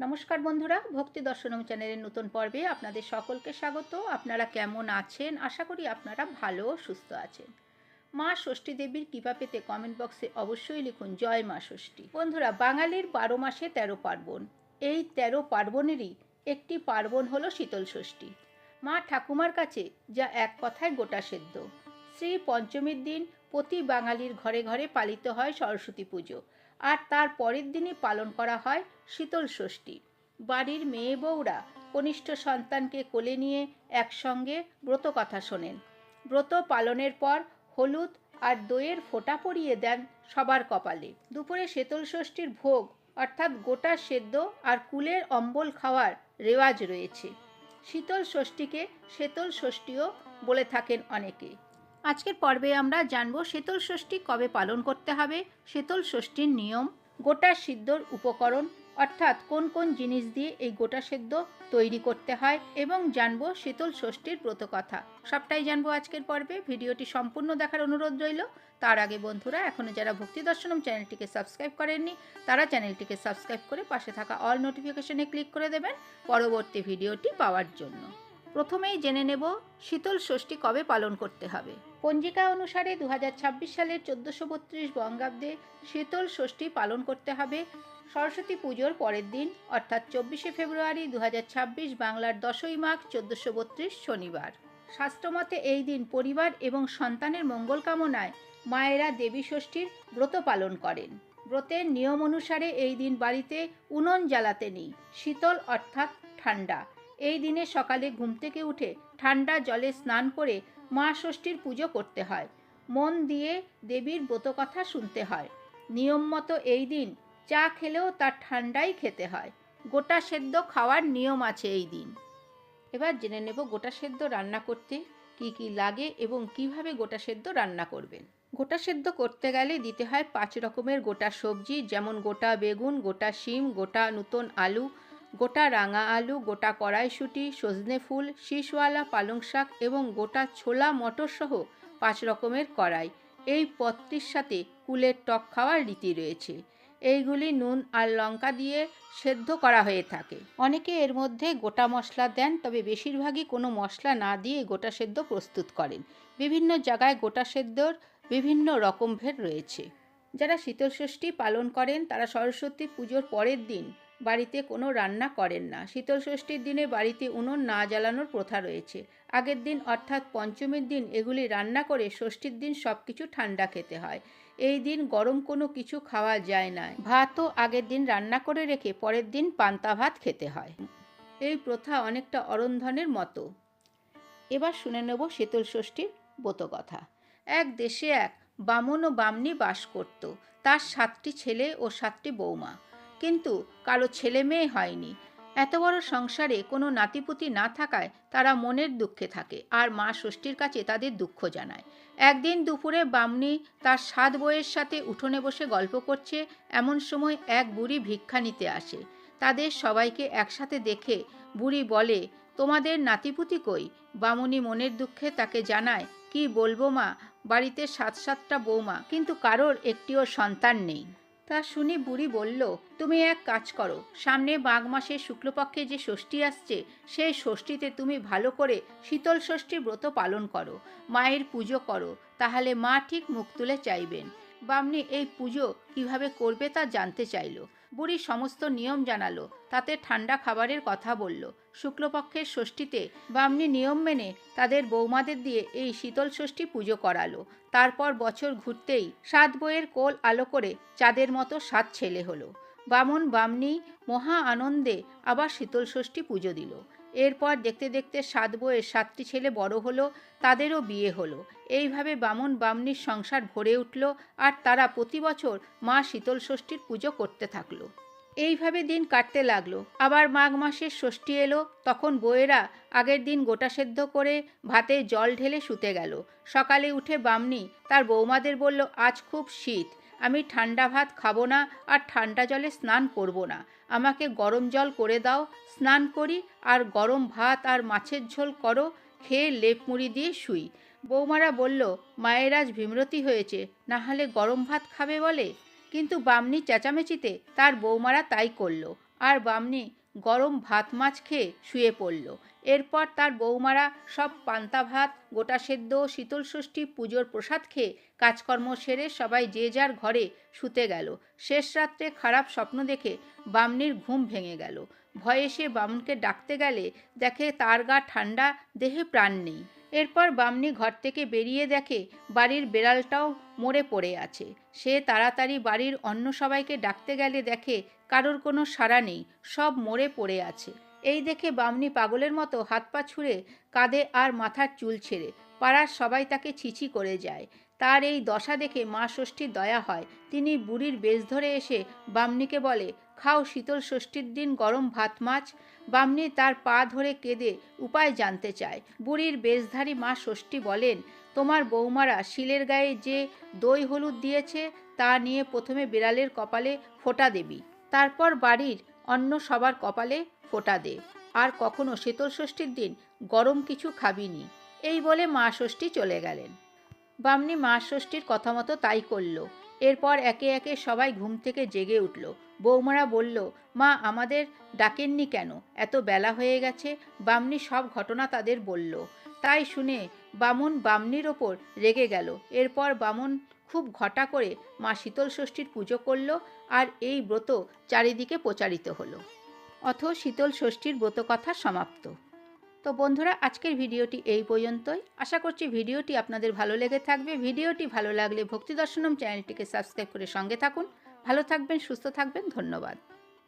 নমস্কার বন্ধুরা, ভক্তি দর্শনম চ্যানেলের নতুন পর্বে আপনাদের সকলকে স্বাগত। আপনারা কেমন আছেন? আশা করি আপনারা ভালো সুস্থ আছেন। মা ষষ্ঠী দেবীর কৃপা পেতে কমেন্ট বক্সে অবশ্যই লিখুন, জয় মা ষষ্ঠী। বন্ধুরা, বাঙালির বারো মাসে তেরো পার্বণ। এই তেরো পার্বণেরই একটি পার্বণ হলো শীতল ষষ্ঠী। মা ঠাকুমার কাছে যা এক কথায় গোটা সেদ্ধ। শ্রী পঞ্চমীর দিন প্রতি বাঙালির ঘরে ঘরে পালিত হয় সরস্বতী পুজো। আর তার পরের দিনই পালন করা হয় শীতল ষষ্ঠী। বাড়ির মেয়ে বউরা কনিষ্ঠ সন্তানকে কোলে নিয়ে একসঙ্গে ব্রত কথা শোনেন। ব্রত পালনের পর হলুদ আর দইয়ের ফোঁটা পরিয়ে দেন সবার কপালে। দুপুরে শীতল ষষ্ঠীর ভোগ, অর্থাৎ গোটা সেদ্ধ আর কুলের অম্বল খাওয়ার রেওয়াজ রয়েছে। শীতল ষষ্ঠীকে শীতল ষষ্ঠীও বলে থাকেন অনেকে। আজকের পর্বে আমরা জানব শীতল ষষ্ঠী কবে পালন করতে হবে, শীতল ষষ্ঠীর নিয়ম, গোটা সিদ্ধর উপকরণ, অর্থাৎ কোন কোন জিনিস দিয়ে এই গোটা সেদ্ধ তৈরি করতে হয় এবং জানব শীতল ষষ্ঠীর ব্রতকথা। সবটাই জানব আজকের পর্বে, ভিডিওটি সম্পূর্ণ দেখার অনুরোধ রইল। তার আগে বন্ধুরা এখনও যারা ভক্তি দর্শনম চ্যানেলটিকে সাবস্ক্রাইব করেননি, তারা চ্যানেলটিকে সাবস্ক্রাইব করে পাশে থাকা অল নোটিফিকেশনে ক্লিক করে দেবেন, পরবর্তী ভিডিওটি পাওয়ার জন্য। প্রথমেই জেনে নেব শীতল ষষ্ঠী কবে পালন করতে হবে। পঞ্জিকা অনুসারে দু হাজার ছাব্বিশ সালের চোদ্দোশো বত্রিশ বঙ্গাব্দে শীতল ষষ্ঠী পালন করতে হবে। সরস্বতী পুজোর পরের দিন, অর্থাৎ চব্বিশে ফেব্রুয়ারি দু হাজার ছাব্বিশ বাংলার দশই মাঘ চোদ্দোশো বত্রিশ শনিবার। শাস্ত্রমতে এই দিন পরিবার এবং সন্তানের মঙ্গল কামনায় মায়েরা দেবী ষষ্ঠীর ব্রত পালন করেন। ব্রতের নিয়ম অনুসারে এই দিন বাড়িতে উনুন জ্বালাতে নেই, শীতল অর্থাৎ ঠান্ডা। এই দিনে সকালে ঘুম থেকে উঠে ঠান্ডা জলে স্নান করে মা ষষ্ঠীর পুজো করতে হয়। মন দিয়ে দেবীর ব্রতকথা শুনতে হয়। নিয়ম মতো এই দিন চা খেলেও তার ঠান্ডাই খেতে হয়। গোটা সেদ্ধ খাওয়ার নিয়ম আছে এই দিন। এবার জেনে নেব গোটা সেদ্ধ রান্না করতে কি কি লাগে এবং কীভাবে গোটা সেদ্ধ রান্না করবেন। গোটা সেদ্ধ করতে গেলে দিতে হয় পাঁচ রকমের গোটা সবজি, যেমন গোটা বেগুন, গোটা শিম, গোটা নতুন আলু গোটা রাঙা আলু, গোটা কড়াইশুঁটি, সজনে ফুল শীষওয়ালা পালং শাক এবং গোটা ছোলা, মটর সহ পাঁচ রকমের কড়াই। এই পদটির সাথে কুলের টক খাওয়ার রীতি রয়েছে। এইগুলি নুন আর লঙ্কা দিয়ে সেদ্ধ করা হয়ে থাকে। অনেকে এর মধ্যে গোটা মশলা দেন, তবে বেশিরভাগই কোনো মশলা না দিয়ে গোটা সেদ্ধ প্রস্তুত করেন। বিভিন্ন জায়গায় গোটা সেদ্ধর বিভিন্ন রকম ভেদ রয়েছে। যারা শীতলষষ্ঠী পালন করেন, তারা সরস্বতী পুজোর পরের দিন বাড়িতে কোনো রান্না করেন না। শীতল ষষ্ঠীর দিনে বাড়িতে উনুন না জ্বালানোর প্রথা রয়েছে। আগের দিন অর্থাৎ পঞ্চমীর দিন এগুলি রান্না করে ষষ্ঠীর দিন সব কিছু ঠান্ডা খেতে হয়। এই দিন গরম কোনো কিছু খাওয়া যায় না। ভাতও আগের দিন রান্না করে রেখে পরের দিন পান্তা ভাত খেতে হয়। এই প্রথা অনেকটা অরন্ধনের মতো। এবার শুনে নেব শীতল ষষ্ঠীর কথা এক দেশে এক বামন ও বামনি বাস করত। তার সাতটি ছেলে ও সাতটি বৌমা। কিন্তু কারও ছেলে মেয়ে হয়নি। এত বড় সংসারে কোনো নাতিপুতি না থাকায় তারা মনের দুঃখে থাকে আর মা ষষ্ঠীর কাছে তাদের দুঃখ জানায়। একদিন দুপুরে বামনি তার সাত বইয়ের সাথে উঠোনে বসে গল্প করছে, এমন সময় এক বুড়ি ভিক্ষা নিতে আসে। তাদের সবাইকে একসাথে দেখে বুড়ি বলে, তোমাদের নাতিপুতি কই? বামুনি মনের দুঃখে তাকে জানায়, কি বলব মা, বাড়িতে সাত সাতটা বৌমা, কিন্তু কারোর একটিও সন্তান নেই। তা শুনে বুড়ি বলল, তুমি এক কাজ করো, সামনে মাঘ মাসে শুক্লপক্ষে যে ষষ্ঠী আসছে, সেই ষষ্ঠীতে তুমি ভালো করে শীতল ষষ্ঠী ব্রত পালন করো, মায়ের পুজো করো, তাহলে মা ঠিক মুখ তুলে চাইবেন। বামনি এই পুজো কীভাবে করবে তা জানতে চাইল। বুড়ি সমস্ত নিয়ম জানালো, তাতে ঠান্ডা খাবারের কথা বলল। শুক্লপক্ষের ষষ্ঠীতে বামনি নিয়ম মেনে তাদের বৌমাদের দিয়ে এই শীতল ষষ্ঠী পুজো করালো। তারপর বছর ঘুরতেই সাত বইয়ের কোল আলো করে চাঁদের মতো সাত ছেলে হলো। বামন বামনি মহা আনন্দে আবার শীতল ষষ্ঠী পুজো দিল। এরপর দেখতে দেখতে সাত বইয়ের সাতটি ছেলে বড় হলো, তাদেরও বিয়ে হলো। এইভাবে বামন বামনির সংসার ভরে উঠল আর তারা প্রতি বছর মা শীতল ষষ্ঠীর পুজো করতে থাকল। এইভাবে দিন কাটতে লাগল। আবার মাঘ মাসের ষষ্ঠী এলো, তখন বউয়েরা আগের দিন গোটা সেদ্ধ করে ভাতে জল ঢেলে শুতে গেল। সকালে উঠে বামনি তার বৌমাদের বলল, আজ খুব শীত। আমি ঠান্ডা ভাত খাব না আর ঠান্ডা জলে স্নান করব না। আমাকে গরম জল করে দাও, স্নান করি আর গরম ভাত আর মাছের ঝোল করো, খেয়ে লেপ মুড়ি দিয়ে শুই। বৌমারা বলল, মায়ের আজ ভীমরতি হয়েছে, না হলে গরম ভাত খাবে বলে? কিন্তু বামনি চেঁচামেচিতে তার বৌমারা তাই করল। আর বামনি গরম ভাত মাছ খেয়ে শুয়ে পড়ল। এরপর তার বৌমারা সব পান্তা ভাত, গোটা সেদ্ধ, শীতল ষষ্ঠী পুজোর প্রসাদ খেয়ে কাজকর্ম সেরে সবাই যে যার ঘরে শুতে গেল। শেষ রাত্রে খারাপ স্বপ্ন দেখে বামনির ঘুম ভেঙে গেল। ভয়ে সে বামুনকে ডাকতে গেলে দেখে তার গা ঠান্ডা দেহে প্রাণ নেই। এরপর বামনি ঘর থেকে বেরিয়ে দেখে বাড়ির বেড়ালটাও মরে পড়ে আছে। সে তাড়াতাড়ি বাড়ির অন্য সবাইকে ডাকতে গেলে দেখে কারোর কোনো সাড়া নেই, সব মরে পড়ে আছে। এই দেখে বামনি পাগলের মতো হাত পা ছুঁড়ে কাঁধে আর মাথার চুল ছেড়ে। পাড়ার সবাই তাকে ছিছি করে যায়। তার এই দশা দেখে মা ষষ্ঠীর দয়া হয়। তিনি বুড়ির বেশ ধরে এসে বামনিকে বলে, খাও শীতল ষষ্ঠীর দিন গরম ভাত মাছ। বামনি তার পা ধরে কেঁদে উপায় জানতে চায়। বুড়ির বেশধারী মা ষষ্ঠী বলেন, তোমার বৌমারা শিলের গায়ে যে দই হলুদ দিয়েছে, তা নিয়ে প্রথমে বিড়ালের কপালে ফোঁটা দেবি। তারপর বাড়ির অন্য সবার কপালে ফোটা দে। আর কখনো শীতল ষষ্ঠীর দিন গরম কিছু খাবিনি। এই বলে মা ষষ্ঠী চলে গেলেন। বামনি মা ষষ্ঠীর কথা মতো তাই করল। এরপর একে একে সবাই ঘুম থেকে জেগে উঠল। বৌমারা বলল, মা, আমাদের ডাকেননি কেন? এত বেলা হয়ে গেছে। বামনি সব ঘটনা তাদের বলল। তাই শুনে বামুন বামনির ওপর রেগে গেল। এরপর বামুন খুব ঘটা করে মা শীতল ষষ্ঠীর পুজো করল আর এই ব্রত চারিদিকে প্রচারিত হলো। অথ শীতল ষষ্ঠীর ব্রত কথা সমাপ্ত। তো বন্ধুরা, আজকের ভিডিওটি এই পর্যন্তই। আশা করছি ভিডিওটি আপনাদের ভালো লেগে থাকবে। ভিডিওটি ভালো লাগলে ভক্তি দর্শনম চ্যানেলটিকে সাবস্ক্রাইব করে সঙ্গে থাকুন। ভালো থাকবেন, সুস্থ থাকবেন। ধন্যবাদ।